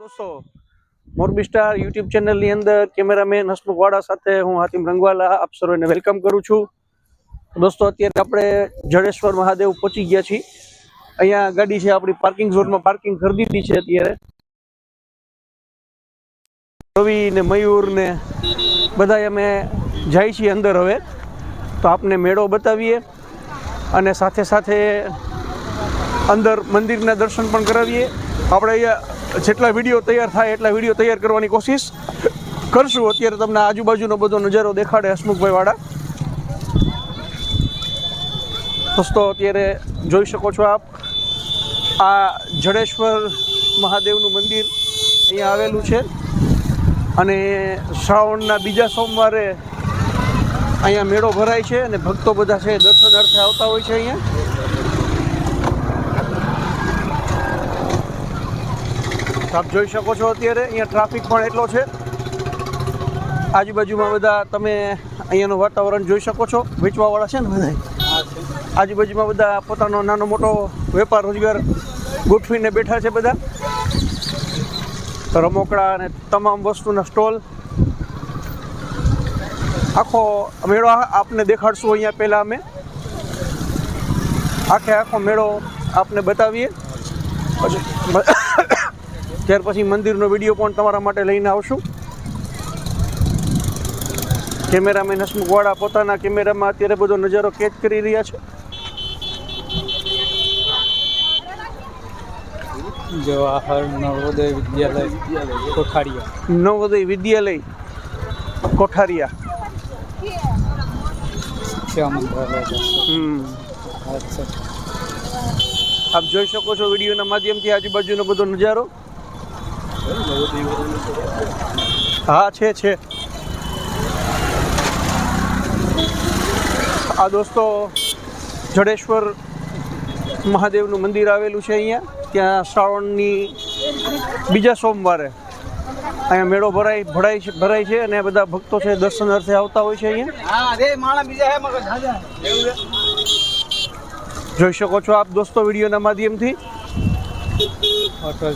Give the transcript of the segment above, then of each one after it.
દોસ્તો Morbi star YouTube ચેનલની અંદર કેમેરામેન હસમુખ વાડા સાથે હું હાતિમ રંગવાલા, આપ સર્વેને વેલકમ કરું છું. દોસ્તો, અત્યારે આપણે જડેશ્વર મહાદેવ પહોંચી ગયા છીએ. અહીંયા ગાડી છે આપણી પાર્કિંગ ઝોનમાં પાર્કિંગ કરી દીધી છે અત્યારે. રવિ ને મયુર ને બધા અમે જાય છીએ અંદર હવે. તો આપને મેળો બતાવીએ અને સાથે સાથે અંદર મંદિરના દર્શન પણ કરાવીએ. આપણે અહીંયા જેટલા વીડિયો તૈયાર થાય, એટલા વીડિયો તૈયાર કરવાની કોશિશ કરશું. અત્યારે તમને આજુબાજુનો બધો નજારો દેખાડે હસમુખભાઈ વાળા દોસ્તો, અત્યારે જોઈ શકો છો આપ, આ જડેશ્વર મહાદેવનું મંદિર અહીંયા આવેલું છે. અને શ્રાવણના બીજા સોમવારે અહીંયા મેળો ભરાય છે અને ભક્તો બધા છે દર્શનાર્થે આવતા હોય છે અહીંયા. આપ જોઈ શકો છો અત્યારે અહીંયા ટ્રાફિક પણ એટલો છે. આજુબાજુમાં બધા તમે અહીંયાનું વાતાવરણ જોઈ શકો છો. વેચવાવાળા છે ને બધા આજુબાજુમાં બધા પોતાનો નાનો મોટો વેપાર રોજગાર ગોઠવીને બેઠા છે બધા. રમોકડા અને તમામ વસ્તુના સ્ટોલ. આખો મેળો આપને દેખાડશું અહીંયા પહેલાં અમે. આખે આખો મેળો આપને બતાવીએ. પછી ત્યાર પછી મંદિરનો વીડિયો પણ તમારા માટે લઈને આવશું. કેમેરામેન હસમુખવાળા પોતાના કેમેરામાં અત્યારે બધો નજારો કેચ કરી રહ્યા છે. જવાહર નવોદય વિદ્યાલય કોઠારિયા. નવોદય વિદ્યાલય કોઠારિયા. આપ જોઈ શકો છો વિડીયોના માધ્યમથી આજુબાજુનો બધો નજારો. હા છે છે. આ દોસ્તો જડેશ્વર મહાદેવનું મંદિર આવેલું છે અહીંયા. ત્યાં શ્રાવણની બીજા સોમવારે અહીંયા મેળો ભરાય ભરાય છે ભરાય છે અને બધા ભક્તો છે દર્શનાર્થે આવતા હોય છે અહીંયા. હા રે માણા બીજા હે મગજ હાજા જોઈ શકો છો આપ દોસ્તો વિડીયોના માધ્યમથી. Hotel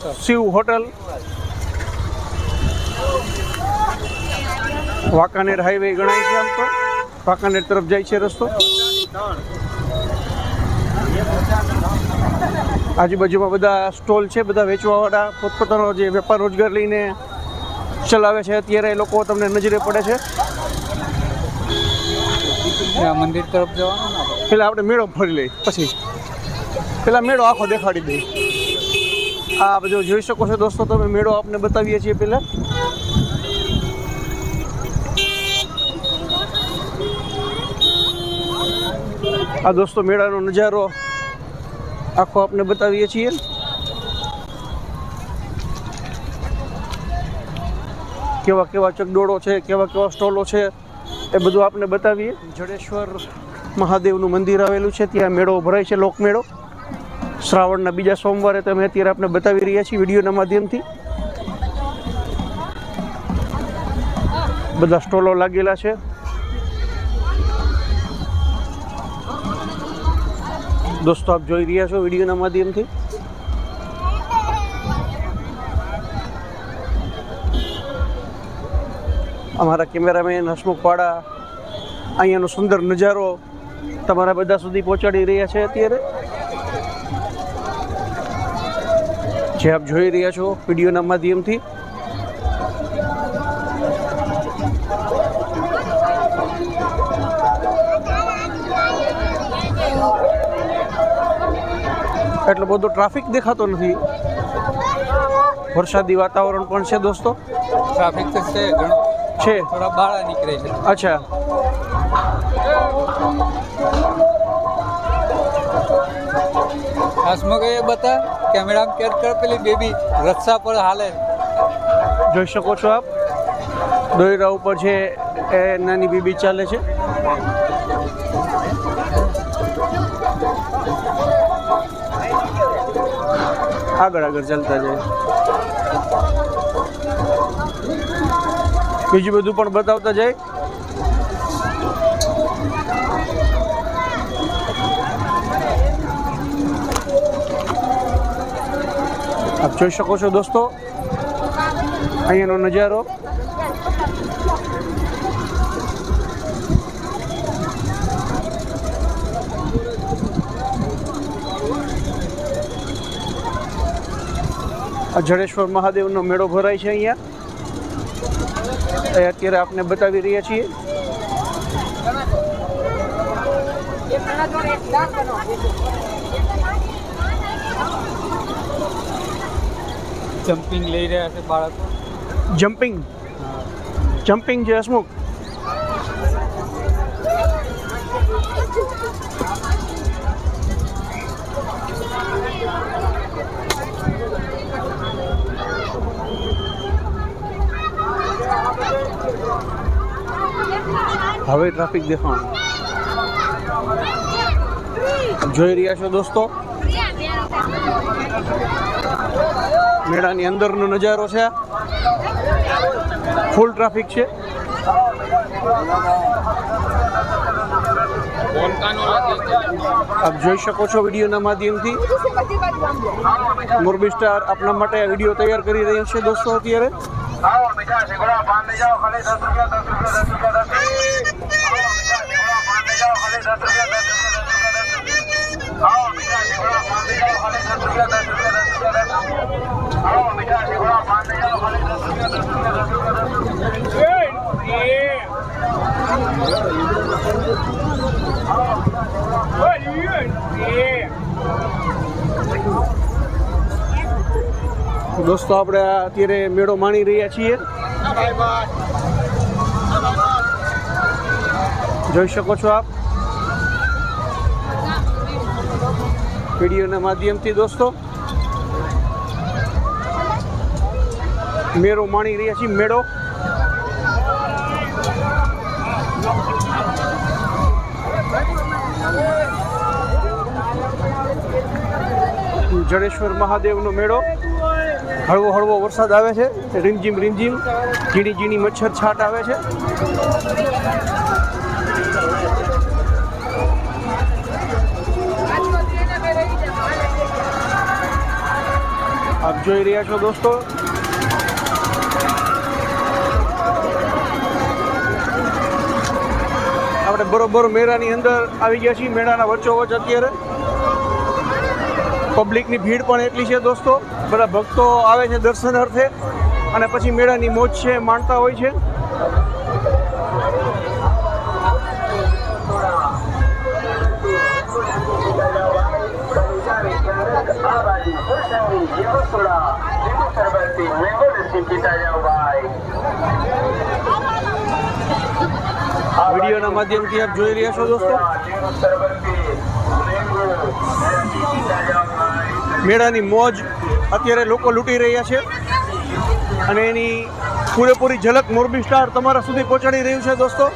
Shiv hotel Wankaner highway ગણાય છે આમ તો. વાંકાનેર તરફ જાય છે રસ્તો. આજુબાજુમાં બધા સ્ટોલ છે બધા વેચવાવાળા પોતપોતાનો જે વેપાર રોજગાર લઈને ચલાવે છે અત્યારે એ લોકો તમને નજરે પડે છે. આ મંદિર તરફ જવાનું? પેલા આપણે મેળો ફરી લઈ પછી. પેલા મેળો આખો દેખાડી દઈ આ બધું જોઈ શકો છો દોસ્તો, તમે મેળો આપને બતાવીએ છીએ પેલા. આ દોસ્તો મેળાનો નજારો આખો આપને બતાવીએ છીએ. કેવા કેવા ચકડોળો છે, કેવા કેવા સ્ટોલો છે, એ બધું આપને બતાવીએ. જડેશ્વર મહાદેવનું મંદિર આવેલું છે, ત્યાં મેળો ભરાય છે, લોકમેળો. શ્રાવણના બીજા સોમવારે તમે અત્યારે આપણે બતાવી રહ્યા છીએ વિડીયોના માધ્યમથી. બધા સ્ટોલો લાગેલા છે. દોસ્તો, આપ જોઈ રહ્યા છો વિડીયોના માધ્યમથી? અમારા કેમેરામેન હસમુખ પાડા અહીંયાનો સુંદર નજારો તમારા બધા સુધી પહોંચાડી રહ્યા છે અત્યારે. જે આપ જોઈ રહ્યા છો વિડીયોના માધ્યમથી. એટલો બધો ટ્રાફિક દેખાતો નથી. વરસાદી વાતાવરણ પણ છે દોસ્તો. ટ્રાફિક તો છે ઘણો. છે. થોડા બાળા નીકળે છે. અચ્છા. હાસમાં એ બતા કેમેરામાં કેદ કર પેલી બેબી રસ્તા પર હાલે. જોઈ શકો છો આપ. દોયરા ઉપર છે, એ નાની બેબી ચાલે છે. આગળ આગળ ચાલતા જાય. બીજું બધું પણ બતાવતા જાય. આપ જોઈ શકો છો દોસ્તો. અહીંયાનો નજારો. જડેશ્વર મહાદેવનો મેળો ભરાય છે અહીંયા. એ અત્યારે આપને બતાવી રહ્યા છીએ. જમ્પિંગ લઈ રહ્યા છે બાળકો? જમ્પિંગ. જમ્પિંગ છે હસમુખ. હવે ટ્રાફિક દેખાણ. જોઈ રહ્યા છો દોસ્તો? મેળાની અંદરનો નજારો છે ફૂલ ટ્રાફિક છે આપ જોઈ શકો છો વિડીયોના માધ્યમથી મોરબી સ્ટાર આપના માટે વીડિયો તૈયાર કરી રહ્યો છે દોસ્તો અત્યારે આવો દોસ્તો આપણે અત્યારે મેળો માણી રહ્યા છીએ. જોઈ શકો છો આપ. વિડીયોના માધ્યમથી દોસ્તો મેળો માણી રહ્યા છીએ. મેળો. જડેશ્વર મહાદેવનો મેળો. હળવો હળવો વરસાદ આવે છે. રીમઝીમ રીમઝીમ. ઝીણી ઝીણી મચ્છર છાટ આવે છે. આપ જોઈ રહ્યા છો દોસ્તો આપણે બરોબર મેળાની અંદર આવી ગયા છીએ, મેળાના વચ્ચોવચ અત્યારે. પબ્લિકની ભીડ પણ એટલી છે દોસ્તો. બધા ભક્તો આવે છે દર્શન અર્થે અને પછી મેળાની મોજ છે, માણતા હોય છે. વિડીયોના માધ્યમથી આપ જોઈ રહ્યા છો દોસ્તો. મેળાની મોજ અત્યારે લોકો લૂંટી રહ્યા છે અને એની પૂરેપૂરી ઝલક મોરબી સ્ટાર તમારા સુધી પહોંચાડી રહ્યું છે દોસ્તો.